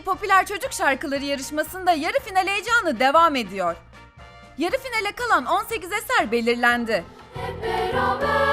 Milli Popüler Çocuk Şarkıları yarışmasında yarı final heyecanı devam ediyor. Yarı finale kalan 18 eser belirlendi. Hep beraber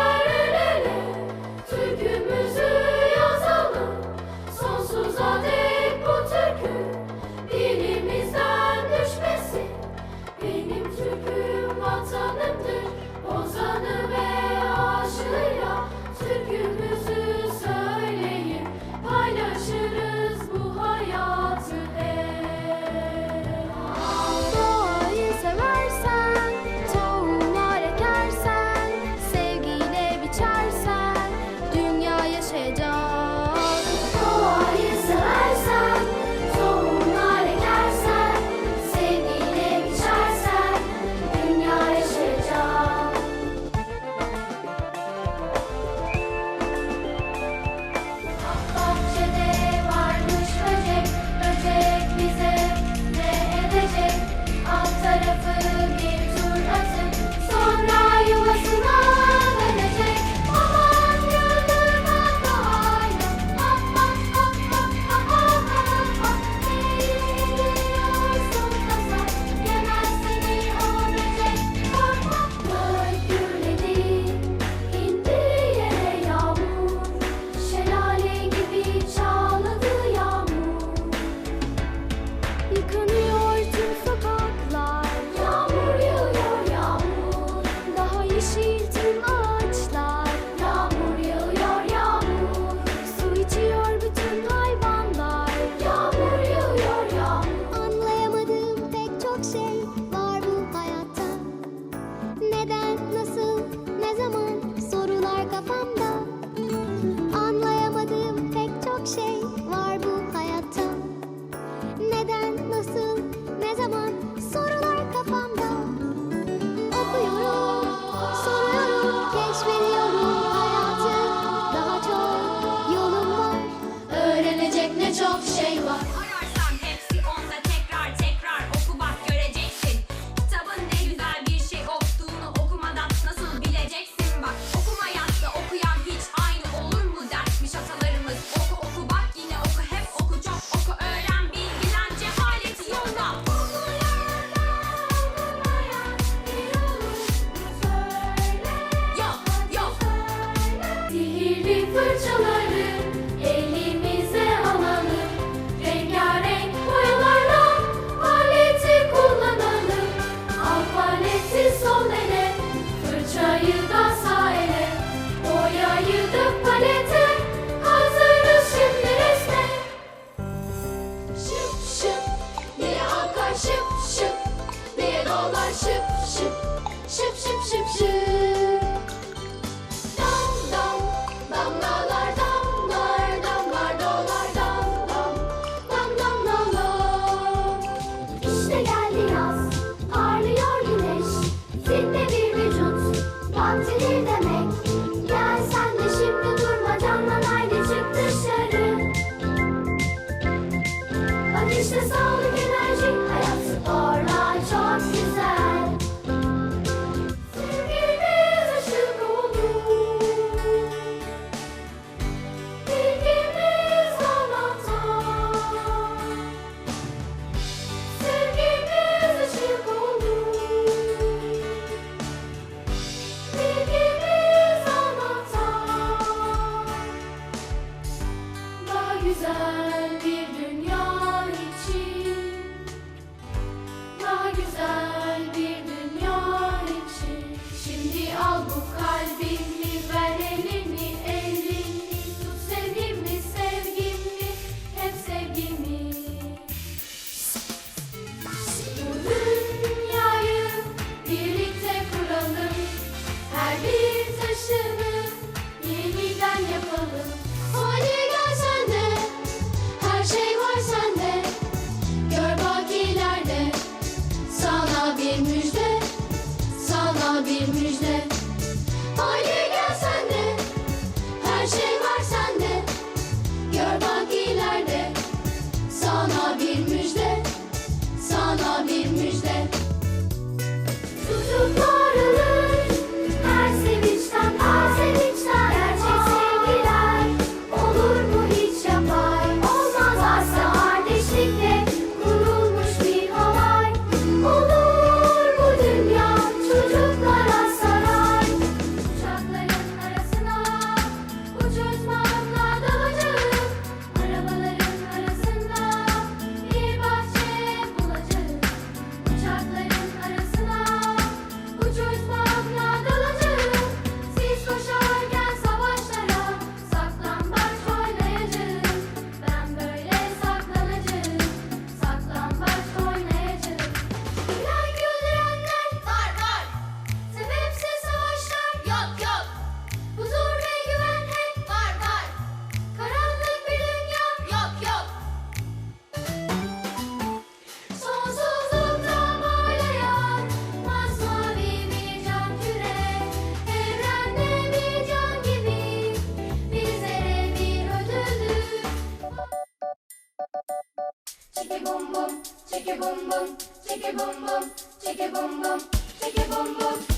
Boom, chicka boom boom, chicka boom boom, chicka boom boom, chicka boom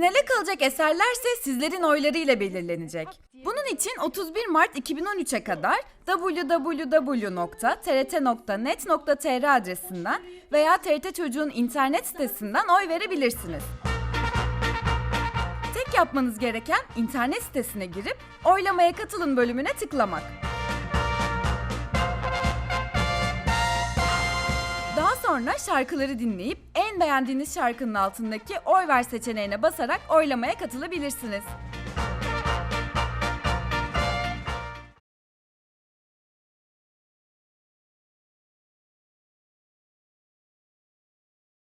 Finale kalacak eserlerse sizlerin oylarıyla belirlenecek. Bunun için 31 Mart 2013'e kadar www.trt.net.tr adresinden veya TRT Çocuğun internet sitesinden oy verebilirsiniz. Tek yapmanız gereken internet sitesine girip oylamaya katılın bölümüne tıklamak. Daha sonra şarkıları dinleyip beğendiğiniz şarkının altındaki oy ver seçeneğine basarak oylamaya katılabilirsiniz.